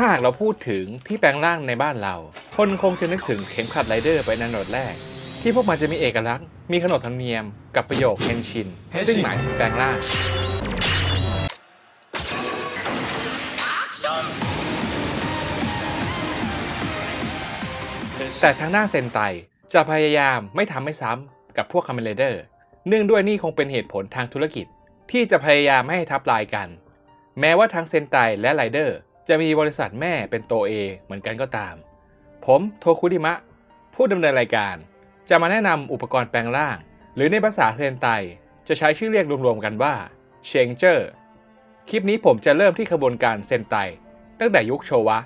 ถ้าหากเราพูดถึงที่แปลงร่างในบ้านเรา คนคงจะนึกถึงเข็มขัดไรเดอร์ไปในอันดับแรก ที่พวกมันจะมีเอกลักษณ์ มีขนบธรรมเนียมกับประโยคเฮนชินซึ่งหมายถึงแปลงร่าง แต่ทางด้านเซนไตจะพยายามไม่ทำให้ซ้ำกับพวกคาเมนไรเดอร์เนื่องด้วยนี่คงเป็นเหตุผลทางธุรกิจ ที่จะพยายามไม่ให้ทับลายกัน แม้ว่าทั้งเซนไตและไรเดอร์ จะมีบริษัทแม่เป็นตัวเอเหมือนกันก็ตาม ผมโทคุดิมะ ผู้ดำเนินรายการ จะมาแนะนำอุปกรณ์แปลงร่าง หรือในภาษาเซนไต จะใช้ชื่อเรียกรวมๆกันว่าเชงเจอร์ คลิปนี้ผมจะเริ่มที่ขบวนการเซนไต ตั้งแต่ยุคโชวะ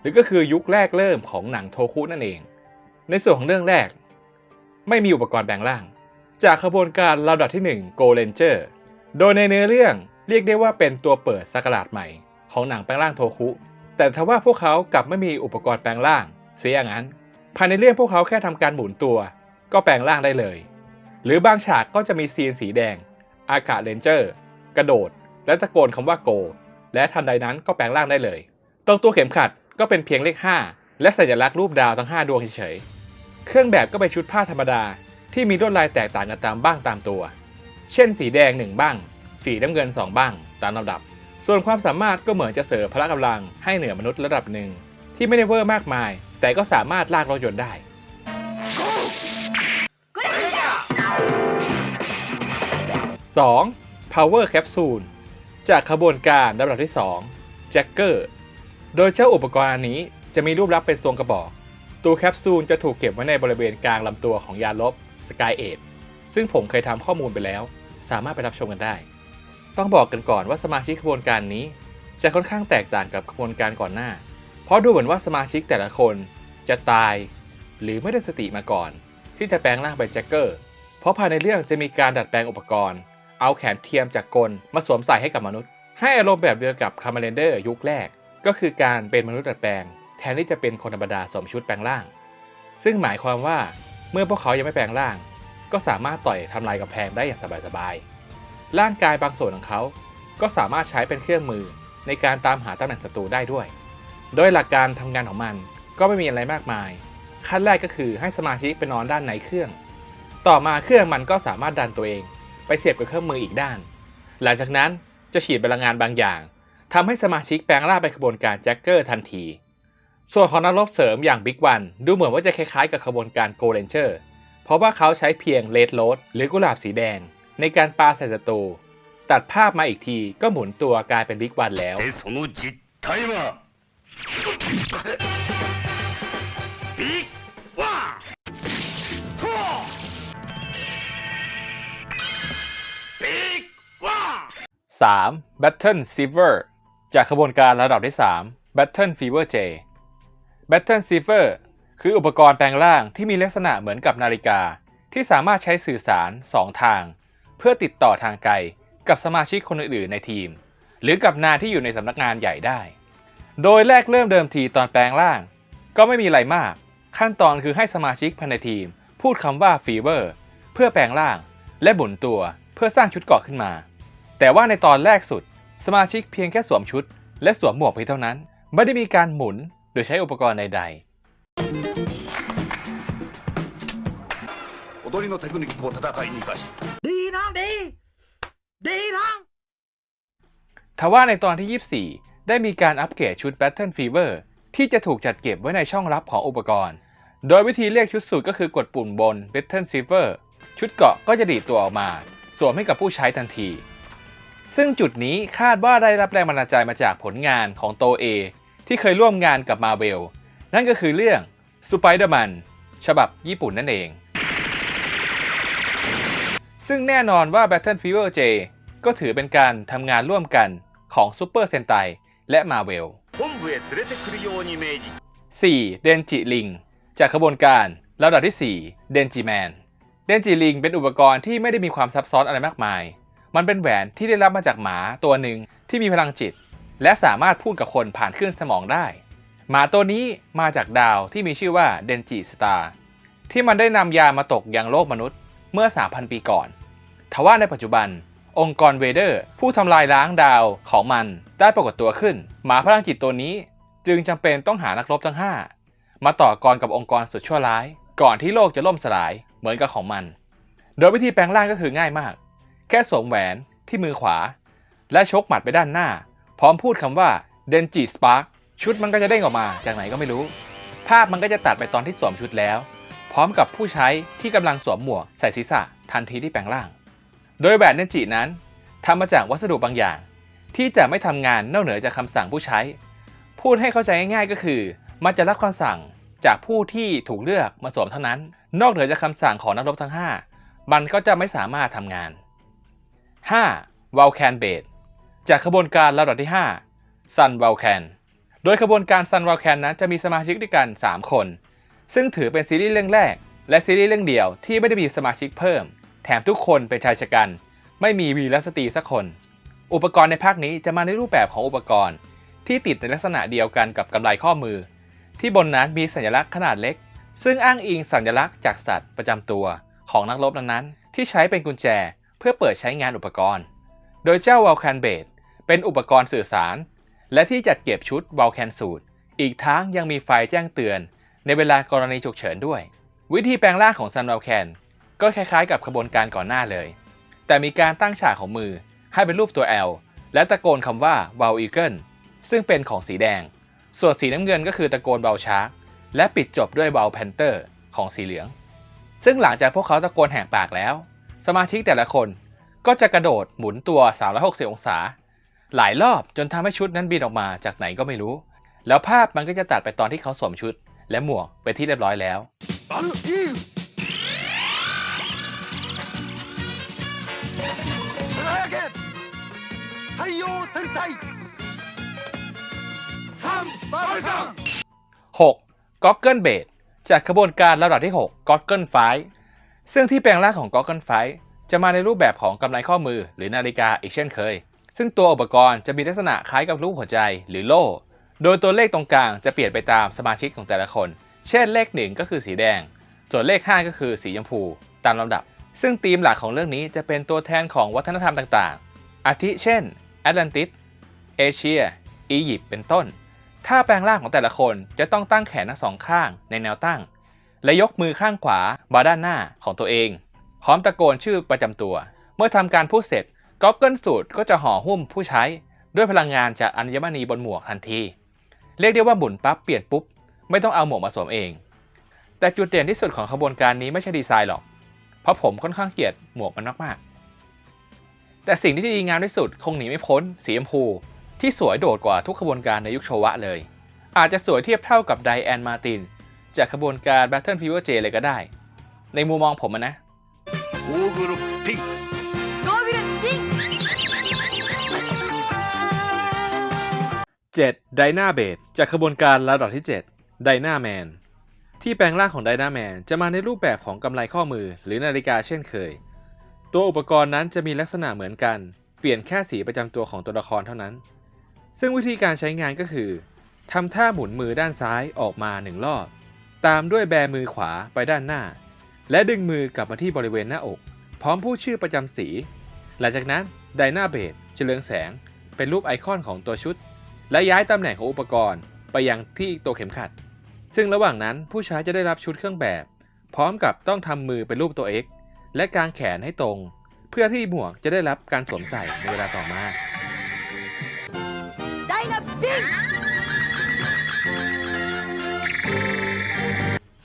หรือก็คือยุคแรกเริ่มของหนังโทคุนั่นเอง ในส่วนของเรื่องแรก ไม่มีอุปกรณ์แปลงร่าง จากขบวนการลำดับที่1 Go Ranger โดยในเนื้อเรื่องเรียกได้ว่าเป็นตัวเปิดสักราชใหม่ ของหนังแปลงร่างโทคุ แต่ทว่าพวกเขากลับไม่มีอุปกรณ์แปลงร่าง เสียอย่างนั้น ภายในเรื่องพวกเขาแค่ทำการหมุนตัว ก็แปลงร่างได้เลย หรือบางฉากก็จะมีซีนสีแดง อากาศเรนเจอร์ กระโดด และตะโกนคำว่าโก และทันใดนั้นก็แปลงร่างได้เลย ตรงตัวเข็มขัดก็เป็นเพียงเลข 5 และสัญลักษณ์รูปดาวทั้ง 5 ดวงเฉยๆ เครื่องแบบก็เป็นชุดผ้าธรรมดาที่มีลวดลายแตกต่างกันตามบ้างตามตัว เช่นสีแดง 1 บ้าง สีน้ำเงิน 2 บ้าง ตามลำดับ ส่วนความสามารถก็เหมือนจะเสริมพละกำลังให้เหนือมนุษย์ระดับหนึ่ง ที่ไม่ได้เวอร์มากมาย แต่ก็สามารถลากรถยนต์ได้ 2. Power Capsule จากขบวนการลำดับที่ 2 Jacker โดยเจ้าอุปกรณ์อันนี้จะมีรูปลักษณ์เป็นทรงกระบอก ตัวแคปซูลจะถูกเก็บไว้ในบริเวณกลางลำตัวของยานลบ Sky 8ซึ่งผมเคยทำข้อมูลไปแล้ว สามารถไปรับชมกันได้ ต้องบอกกันก่อนว่าสมาชิกขบวนการนี้ จะค่อนข้างแตกต่างกับขบวนการก่อนหน้า เพราะดูเหมือนว่าสมาชิกแต่ละคนจะตาย หรือไม่ได้สติมาก่อน ที่จะแปลงร่างเป็นแจ็คเกอร์ เพราะภายในเรื่องจะมีการดัดแปลงอุปกรณ์ เอาแขนเทียมจากกลมาสวมใส่ให้กับมนุษย์ ให้อารมณ์แบบเดียวกับคาร์มาเรนเดอร์ยุคแรก ก็คือการเป็นมนุษย์ดัดแปลง แทนที่จะเป็นคนธรรมดาสวมชุดแปลงร่าง ซึ่งหมายความว่าเมื่อพวกเขายังไม่แปลงร่าง ก็สามารถต่อยทำลายกำแพงได้อย่างสบายๆ ร่างกายบางส่วนของเขา ก็สามารถใช้เป็นเครื่องมือในการตามหาตำแหน่งศัตรูได้ด้วย โดยหลักการทำงานของมันก็ไม่มีอะไรมากมาย ขั้นแรกก็คือให้สมาชิกไปนอนด้านในเครื่อง ต่อมาเครื่องมันก็สามารถดันตัวเอง ไปเสียบกับเครื่องมืออีกด้าน หลังจากนั้นจะฉีดพลังงานบางอย่างทำให้สมาชิกแปลงร่างไปขบวนการแจ็คเกอร์ทันที ส่วนของนักรบเสริมอย่างบิ๊กวันดูเหมือนว่าจะคล้ายๆ กับขบวนการโกลเ a นเจอร์ เพราะว่าเขาใช้เพียงเลดโรดหรือกุหลาบสีแดง ในการปาใส่ศัตรูตัดภาพมาอีกทีก็หมุนตัวกลายเป็นบิ๊กวันแล้วสามแบตเทิลซีเวอร์จากขบวนการระดับที่ 3 Battle Fever J Battle Silver คืออุปกรณ์แปลงร่างที่มีลักษณะเหมือนกับนาฬิกา ที่สามารถใช้สื่อสาร 2 ทาง พื่อติดต่อทางไกลกับสมาชิกคนอื่นๆในทีม หรือกับนายที่อยู่ในสำนักงานใหญ่ได้ โดยแรกเริ่มเดิมทีตอนแปลงร่าง ก็ไม่มีอะไรมาก ขั้นตอนคือให้สมาชิกภายในทีม พูดคำว่า Fever เพื่อแปลงร่าง และบุนตัวเพื่อสร้างชุดเกาะขึ้นมา แต่ว่าในตอนแรกสุด สมาชิกเพียงแค่สวมชุด และสวมหมวกเพียงเท่านั้น ไม่ได้มีการหมุนหรือใช้อุปกรณ์ใด踊 น้องดี ดีน้องทว่าในตอนที่ 24 ได้มีการอัปเกรดชุด Battle Fever ที่จะถูกจัดเก็บไว้ในช่องลับของอุปกรณ์ โดยวิธีเรียกชุดสูตรก็คือกดปุ่มบน Battle Fever ชุดเกาะก็จะดีดตัวออกมา สวมให้กับผู้ใช้ทันที ซึ่งจุดนี้คาดว่าได้รับแรงบันดาลใจมาจากผลงานของโตเอที่เคยร่วมงานกับมาเวลนั่นก็คือเรื่อง Spider-Man ฉบับญี่ปุ่นนั่นเอง ซึ่งแน่นอนว่า Battle Fever J ก็ถือเป็นการทำงานร่วมกันของซูเปอร์เซนไตและมาเวล 4. เดนจิลิง จากขบวนการระดับที่ 4 เดนจิแมน เดนจิลิงเป็นอุปกรณ์ที่ไม่ได้มีความซับซ้อนอะไรมากมาย มันเป็นแหวนที่ได้รับมาจากหมาตัวหนึ่งที่มีพลังจิต และสามารถพูดกับคนผ่านคลื่นสมองได้ หมาตัวนี้มาจากดาวที่มีชื่อว่าเดนจิสตาร์ที่มันได้นำยามาตกยังโลกมนุษย์ เมื่อ 3,000 ปีก่อน ทว่าในปัจจุบัน องค์กรเวเดอร์ ผู้ทำลายล้างดาวของมันได้ปรากฏตัวขึ้น หมาพลังจิตตัวนี้จึงจำเป็นต้องหานักรบทั้ง 5 มาต่อกรกับองค์กรสุดชั่วร้าย ก่อนที่โลกจะล่มสลายเหมือนกับของมัน โดยวิธีแปลงร่างก็คือง่ายมาก แค่สวมแหวนที่มือขวา และชกหมัดไปด้านหน้า พร้อมพูดคำว่าเดนจิสปาร์ชุดมันก็จะเด้งออกมาจากไหนก็ไม่รู้ ภาพมันก็จะตัดไปตอนที่สวมชุดแล้ว พร้อมกับผู้ใช้ที่กำลังสวมหมวกใส่ศีรษะทันทีที่แปลงร่าง โดยแหวนเนจินั้นทำมาจากวัสดุบางอย่าง ที่จะไม่ทำงานนอกเหนือจากคำสั่งผู้ใช้ พูดให้เข้าใจง่ายๆก็คือ มันจะรับคำสั่งจากผู้ที่ถูกเลือกมาสวมเท่านั้น นอกเหนือจากคำสั่งของนักรบทั้ง 5 มันก็จะไม่สามารถทำงาน 5. v a l c a n b a s e จากขบวนการลำดับที่ 5 Sun v a l c a n โดยขบวนการ Sun v a l c a n นั้นจะมีสมาชิกด้วยกัน 3 คน ซึ่งถือเป็นซีรีส์เรื่องแรก และซีรีส์เรื่องเดียวที่ไม่ได้มีสมาชิกเพิ่ม แถมทุกคนเป็นชายชะกัน ไม่มีวีรสตรีสักคน อุปกรณ์ในภาคนี้จะมาในรูปแบบของอุปกรณ์ ที่ติดในลักษณะเดียวกันกับกำไลข้อมือ ที่บนนั้นมีสัญลักษณ์ขนาดเล็ก ซึ่งอ้างอิงสัญลักษณ์จากสัตว์ประจำตัวของนักรบนั้นๆที่ใช้เป็นกุญแจเพื่อเปิดใช้งานอุปกรณ์ โดยเจ้าว a l ล a n b a s e เป็นอุปกรณ์สื่อสาร และที่จัดเก็บชุด w a l c a n สูตรอีกทั้งยังมีไฟแจ้งเตือน ในเวลากรณีฉุกเฉินด้วย วิธีแปลงร่างของ Sun w a l c a n ก็คล้ายๆกับขบวนการก่อนหน้าเลย แต่มีการตั้งฉากของมือให้เป็นรูปตัว L และตะโกนคำว่า w a l Eagle ซึ่งเป็นของสีแดง ส่วนสีน้ำเงินก็คือตะโกน w a l Shark และปิดจบด้วย w a l Panther ของสีเหลือง ซึ่งหลังจากพวกเขาตะโกนแหกปากแล้ว สมาชิกแต่ละคนก็จะกระโดดหมุนตัว 360 องศา หลายรอบจนทำให้ชุดนั้นบินออกมาจากไหนก็ไม่รู้ แล้วภาพมันก็จะตัดไปตอนที่เขาสวมชุด และหมวกไปที่เรียบร้อยแล้ว 6. g o g g l e b a s e จากขบวนการระดับที่ 6 g o g g l e f i ซึ่งที่แปลงร่างของก็ g o g g l e f i จะมาในรูปแบบของกำไรข้อมือหรือนาฬิกาอีกเช่นเคย ซึ่งตัวอุปกรณ์จะมีลักษณะคล้ายกับรูปหัวใจหรือโล่ โดยตัวเลขตรงกลางจะเปลี่ยนไปตามสมาชิกของแต่ละคน เช่นเลข 1 ก็คือสีแดง ส่วนเลข 5 ก็คือสีชมพูตามลำดับ ซึ่งธีมหลักของเรื่องนี้จะเป็นตัวแทนของวัฒนธรรมต่างๆ อาทิเช่นแอตแลนติส เอเชีย อียิปต์ เป็นต้นท่าแปลงร่างของแต่ละคนจะต้องตั้งแขนทั้งสองข้างในแนวตั้ง และยกมือข้างขวาบาด้านหน้าของตัวเอง พร้อมตะโกนชื่อประจำตัว เมื่อทำการพูดเสร็จก็เกิลสูตรก็จะห่อหุ้มผู้ใช้ ด้วยพลังงานจากอัญมณีบนหมวกทันที เรียกได้ว่าหมุนปั๊บเปลี่ยนปุ๊บ ไม่ต้องเอาหมวกมาสวมเอง แต่จุดเด่นที่สุดของขบวนการนี้ไม่ใช่ดีไซน์หรอก เพราะผมค่อนข้างเกลียดหมวกมันมากๆ แต่สิ่งที่ดีงามที่สุดคงหนีไม่พ้น สีชมพูที่สวยโดดกว่าทุกขบวนการในยุคโชวะเลย อาจจะสวยเทียบเท่ากับไดแอนมาตินจากขบวนการ Battle Fever J เลยก็ได้ ในมุมมองผมอะนะゴー 7. d y n a b a s e จากขบวนการลำดับที่7 d y n a Man ที่แปลงร่างของ d y n a Man จะมาในรูปแบบของกำไลข้อมือหรือนาฬิกาเช่นเคย ตัวอุปกรณ์นั้นจะมีลักษณะเหมือนกัน เปลี่ยนแค่สีประจำตัวของตัวละครเท่านั้น ซึ่งวิธีการใช้งานก็คือทำท่าหมุนมือด้านซ้ายออกมาหนึ่งรอบ ตามด้วยแบมือขวาไปด้านหน้า และดึงมือกลับมาที่บริเวณหน้าอก พร้อมพูดชื่อประจำสี หลังจากนั้นไดนาเบดจะเลืองแสง เป็นรูปไอคอนของตัวชุด และย้ายตำแหน่งของอุปกรณ์ไปยังที่ตัวเข็มขัด ซึ่งระหว่างนั้นผู้ใช้จะได้รับชุดเครื่องแบบ พร้อมกับต้องทำมือเป็นรูปตัว X และกางแขนให้ตรง เพื่อที่หมวกจะได้รับการสวมใส่ในเวลาต่อมาไดนะบิก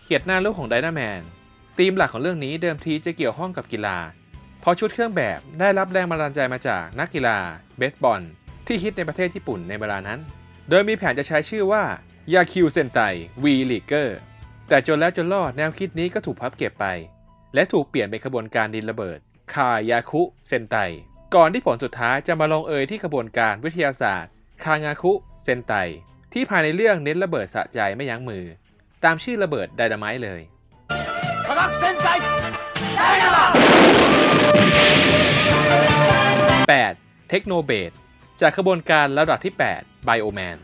เขียดหน้าลูกของไดนาแมนธีมหลักของเรื่องนี้เดิมทีจะเกี่ยวข้องกับกีฬาพอชุดเครื่องแบบได้รับแรงบันดาลใจมาจากนักกีฬาเบสบอล ที่ฮิตในประเทศญี่ปุ่นในเวลานั้น โดยมีแผนจะใช้ชื่อว่ายาคิวเซนไตวีลีเกอร์แต่จนแล้วจนรอดแนวคิดนี้ก็ถูกพับเก็บไป และถูกเปลี่ยนเป็นขบวนการดินระเบิด คายาคุเซนไตก่อนที่ผลสุดท้ายจะมาลงเอยที่ขบวนการวิทยาศาสตร์ คางาคุเซนไตที่ภายในเรื่องเน้นระเบิดสะใจไม่ยั้งมือ ตามชื่อระเบิดไดนาไมต์เลย 科学戦隊ダイナマン 8. เทคโนเบด จากขบวนการระดับที่ 8 ไบโอแมน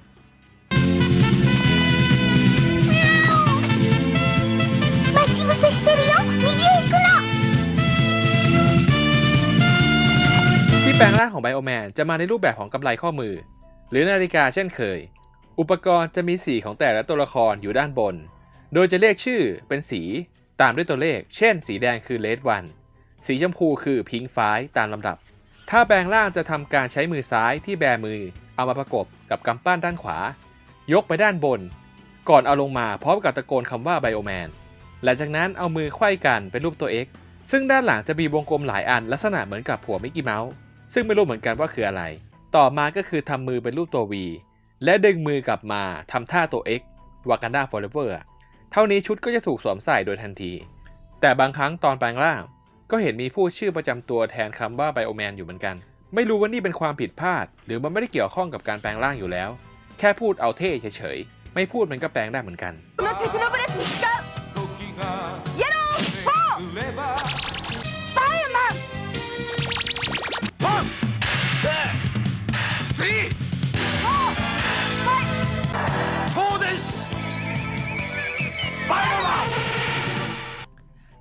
ที่แปลงร่างของไบโอแมนจะมาในรูปแบบของกำไลข้อมือ หรือนาฬิกาเช่นเคย อุปกรณ์จะมีสีของแต่ละตัวละครอยู่ด้านบน โดยจะเรียกชื่อเป็นสีตามด้วยตัวเลข เช่น สีแดงคือเลดวัน สีชมพูคือพิงฟ้ายตามลำดับ ถ้าแปลงร่างจะทำการใช้มือซ้ายที่แบมือ เอามาประกบกับกำปั้นด้านขวา ยกไปด้านบน ก่อนเอาลงมาพร้อมกับตะโกนคำว่า Bioman หลังจากนั้นเอามือไขว้กันเป็นรูปตัว X ซึ่งด้านหลังจะมีวงกลมหลายอันลักษณะเหมือนกับหัวมิกกี้เมาส์ซึ่งไม่รู้เหมือนกันว่าคืออะไร ต่อมาก็คือทำมือเป็นรูปตัว V และดึงมือกลับมาทำท่าตัว X Wakanda Forever อะเท่านี้ชุดก็จะถูกสวมใส่โดยทันที แต่บางครั้งตอนแปลงร่าง ก็เห็นมีผู้ชื่อประจำตัวแทนคำว่าไบโอแมนอยู่เหมือนกัน ไม่รู้ว่านี่เป็นความผิดพลาด หรือมันไม่ได้เกี่ยวข้องกับการแปลงร่างอยู่แล้ว แค่พูดเอาเท่เฉยๆ ไม่พูดมันก็แปลงได้เหมือนกัน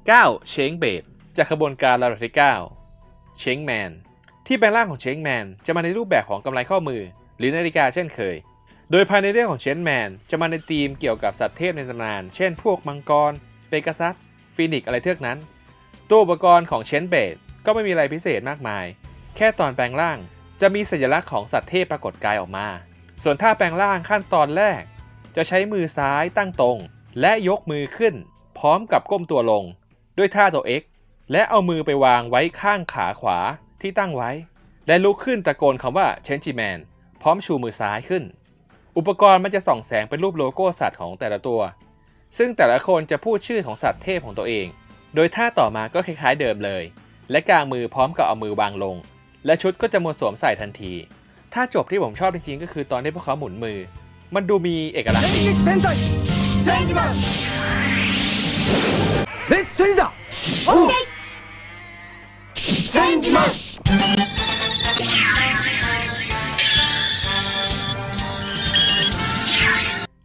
เก้าเชงเบด จากขบวนการลำดับที่9เชงแมนที่แปลงร่างของเชงแมนจะมาในรูปแบบของกำไลข้อมือ หรือนาฬิกาเช่นเคย โดยภายในเรื่องของเชนแมนจะมาในธีมเกี่ยวกับสัตว์เทพในตำนาน เช่นพวกมังกร เปกาซัสฟีนิกอะไรเทือกนั้น ตัวอุปกรณ์ของเชนเบดก็ไม่มีอะไรพิเศษมากมาย แค่ตอนแปลงร่างจะมีสัญลักษณ์ของสัตว์เทพปรากฏกายออกมา ส่วนท่าแปลงร่างขั้นตอนแรก จะใช้มือซ้ายตั้งตรง และยกมือขึ้น พร้อมกับก้มตัวลง ด้วยท่าตัว X และเอามือไปวางไว้ข้างขาขวาที่ตั้งไว้ และลุกขึ้นตะโกนคำว่าเชนจิแมนพร้อมชูมือซ้ายขึ้น อุปกรณ์มันจะส่องแสงเป็นรูปโลโก้สัตว์ของแต่ละตัว ซึ่งแต่ละคนจะพูดชื่อของสัตว์เทพของตัวเอง โดยท่าต่อมาก็คล้ายๆเดิมเลย และกางมือพร้อมกับเอามือวางลง และชุดก็จะมวนสวมใส่ทันทีถ้าจบที่ผมชอบจริงๆก็คือตอนที่พวกเขาหมุนมือ มันดูมีเอกลักษณ์ดีเซนจิมันเซนจิมน ェンジだオッケーチェンジマン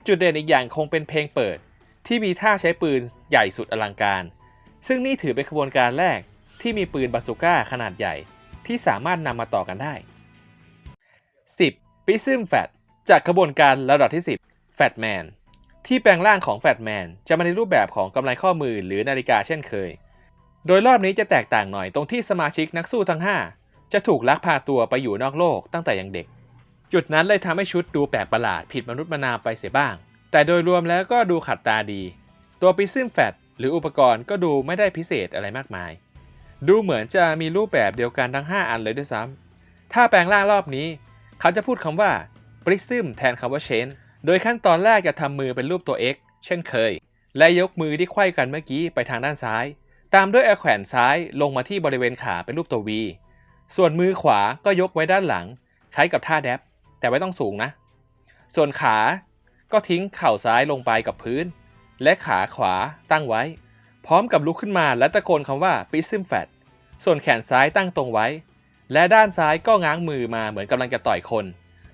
จุดเด่นอีกอย่างคงเป็นเพลงเปิด ที่มีท่าใช้ปืนใหญ่สุดอลังการ ซึ่งนี่ถือเป็นขบวนการแรกที่มีปืนบาซูก้าขนาดใหญ่ ที่สามารถนำมาต่อกันได้ 10. ปิซึมแฟตจากขบวนการระดับที่ 10 แฟตแมนที่แปลงร่างของแฟตแมนจะมาในรูปแบบของกำไลข้อมือหรือนาฬิกาเช่นเคย โดยรอบนี้จะแตกต่างหน่อยตรงที่สมาชิกนักสู้ทั้ง 5 จะถูกลักพาตัวไปอยู่นอกโลกตั้งแต่ยังเด็ก จุดนั้นเลยทำให้ชุดดูแปลกประหลาดผิดมนุษย์มนาไปเสียบ้าง แต่โดยรวมแล้วก็ดูขัดตาดี ตัวปิซึมแฟตหรืออุปกรณ์ก็ดูไม่ได้พิเศษอะไรมากมาย ดูเหมือนจะมีรูปแบบเดียวกันทั้ง 5 อันเลยด้วยซ้ำถ้าแปลงร่างรอบนี้ เขาจะพูดคำว่า prism แทนคำว่า change โดยขั้นตอนแรกจะทำมือเป็นรูปตัว X เช่นเคย และยกมือที่ไขว้กันเมื่อกี้ไปทางด้านซ้าย ตามด้วยเอแขวนซ้ายลงมาที่บริเวณขาเป็นรูปตัว V ส่วนมือขวาก็ยกไว้ด้านหลัง คล้ายกับท่าแดบแต่ไม่ต้องสูงนะ ส่วนขาก็ทิ้งเข่าซ้ายลงไปกับพื้น และขาขวาตั้งไว้ พร้อมกับลุกขึ้นมาและตะโกนคำว่า prism fat ส่วนแขนซ้ายตั้งตรงไว้ และด้านซ้ายก็ง้างมือมาเหมือนกำลังจะต่อยคน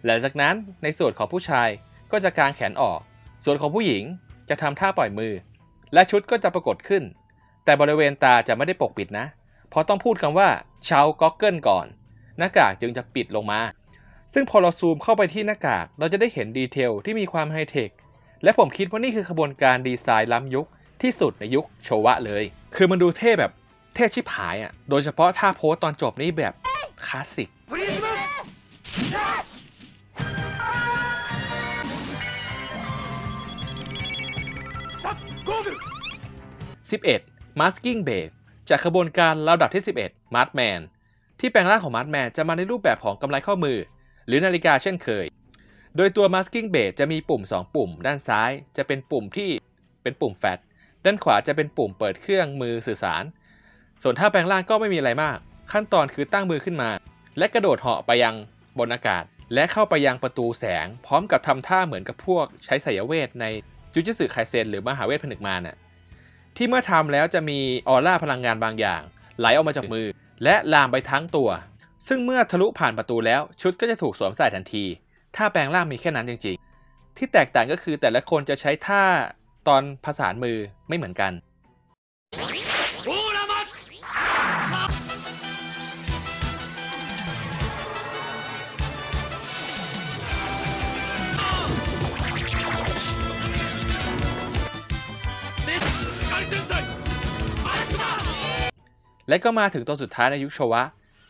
หลังจากนั้นในส่วนของผู้ชายก็จะกางแขนออก ส่วนของผู้หญิงจะทำท่าปล่อยมือ และชุดก็จะปรากฏขึ้น แต่บริเวณตาจะไม่ได้ปกปิดนะ เพราะต้องพูดคำว่าเชาก็เกิลก่อน หน้ากากจึงจะปิดลงมา ซึ่งพอเราซูมเข้าไปที่หน้ากากเราจะได้เห็นดีเทลที่มีความไฮเทค และผมคิดว่านี่คือขบวนการดีไซน์ล้ำยุคที่สุดในยุคโชวะเลย คือมันดูเท่แบบเท่ชิบหายอะ่ะ โดยเฉพาะท่าโพสตอนจบนี่แบบคลาสสิก 11 Masking Base จากขบวนการลำดับที่ 11 Markman ที่แปลงร่างของ Markman จะมาในรูปแบบของกำไลข้อมือ หรือนาฬิกาเช่นเคย โดยตัว Masking Base จะมีปุ่ม 2 ปุ่ม ด้านซ้ายจะเป็นปุ่มที่เป็นปุ่มแฟตด้านขวาจะเป็นปุ่มเปิดเครื่องมือสื่อสาร ส่วนถ้าแปลงร่างก็ไม่มีอะไรมาก ขั้นตอนคือตั้งมือขึ้นมา และกระโดดเหาะไปยังบนอากาศ และเข้าไปยังประตูแสง พร้อมกับทำท่าเหมือนกับพวกใช้สายเวทในจูจิสึไคเซนหรือมหาเวทผนึกมารน่ะ ที่เมื่อทำแล้วจะมีออร่าพลังงานบางอย่าง ไหลออกมาจากมือ และลามไปทั้งตัว ซึ่งเมื่อทะลุผ่านประตูแล้วชุดก็จะถูกสวมใส่ทันที ถ้าแปลงร่างมีแค่นั้นจริงๆ ที่แตกต่างก็คือแต่ละคนจะใช้ท่าตอนผสานมือไม่เหมือนกัน และก็มาถึงตอนสุดท้ายในยุคโชวะ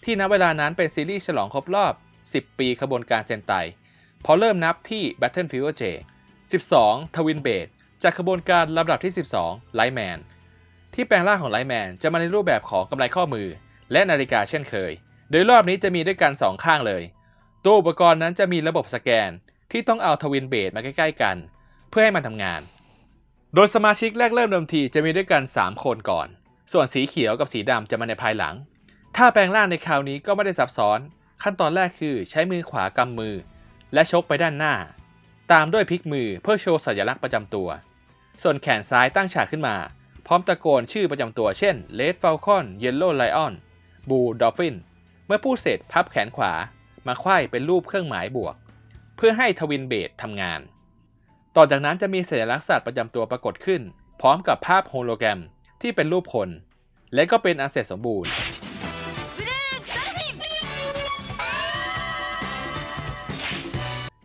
ที่ณเวลานั้นเป็นซีรีส์ฉลองครบรอบ 10 ปีขบวนการเซนไต พอเริ่มนับที่ Battle Fever J 12ทวินเบดจากขบวนการลำดับที่ 12ไลแมนที่แปลงร่างของไลแมนจะมาในรูปแบบของกำไรข้อมือ และนาฬิกาเช่นเคย โดยรอบนี้จะมีด้วยกัน 2 ข้างเลย ตัวอุปกรณ์นั้นจะมีระบบสแกนที่ต้องเอาทวินเบดมาใกล้ๆกัน เพื่อให้มันทำงาน โดยสมาชิกแรกเริ่มเดิมทีจะมีด้วยกัน 3 คนก่อน ส่วนสีเขียวกับสีดำจะมาในภายหลัง ถ้าแปลงร่างในคราวนี้ก็ไม่ได้ซับซ้อน ขั้นตอนแรกคือใช้มือขวากำมือ และชกไปด้านหน้า ตามด้วยพลิกมือเพื่อโชว์สัญลักษณ์ประจำตัว ส่วนแขนซ้ายตั้งฉากขึ้นมา พร้อมตะโกนชื่อประจำตัวเช่น Red Falcon Yellow Lion Blue Dolphin เมื่อพูดเสร็จพับแขนขวามาไขว้เป็นรูปเครื่องหมายบวก เพื่อให้ทวินเบดทำงาน ต่อจากนั้นจะมีสัญลักษณ์สัตว์ประจำตัวปรากฏขึ้น พร้อมกับภาพโฮโลแกรม ที่เป็นรูปคน และก็เป็นอันเสร็จสมบูรณ์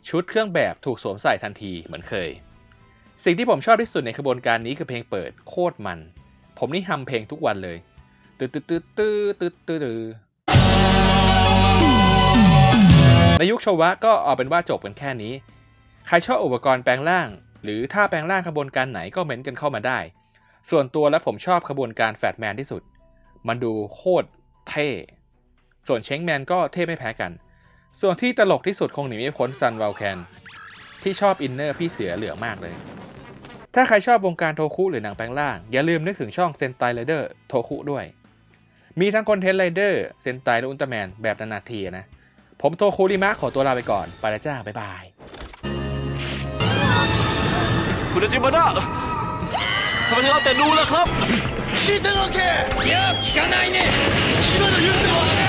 ชุดเครื่องแบบถูกสวมใส่ทันทีเหมือนเคย สิ่งที่ผมชอบที่สุดในขบวนการนี้คือเพลงเปิดโคตรมัน ผมนี่ฮัมเพลงทุกวันเลยตืดตืดตืดตืดตืดตืดในยุคโชวะก็เอาเป็นว่าจบกันแค่นี้ ใครชอบอุปกรณ์แปลงร่าง หรือถ้าแปลงร่างขบวนการไหนก็เม้นกันเข้ามาได้ ส่วนตัวแล้วผมชอบขบวนการแฟตแมนที่สุด มันดูโคตรเท่ ส่วนเชงแมนก็เท่ไม่แพ้กัน ส่วนที่ตลกที่สุดคงหนีไม่พ้นซันวาลแคนที่ชอบอินเนอร์พี่เสือเหลืองมากเลย ถ้าใครชอบวงการโทคุหรือหนังแปลงร่าง อย่าลืมนึกถึงช่องเซนไตไรเดอร์โทคุด้วย มีทั้งคอนเทนต์ไรเดอร์เซนไตและอุลตร้าแมนแบบนานาทีนะ ผมโทคุริมะขอตัวลาไปก่อน ไปแล้วจ้า บ๊ายบายคุณจิมานะ 聞いてるわけ。いや聞かないね。今の言ても。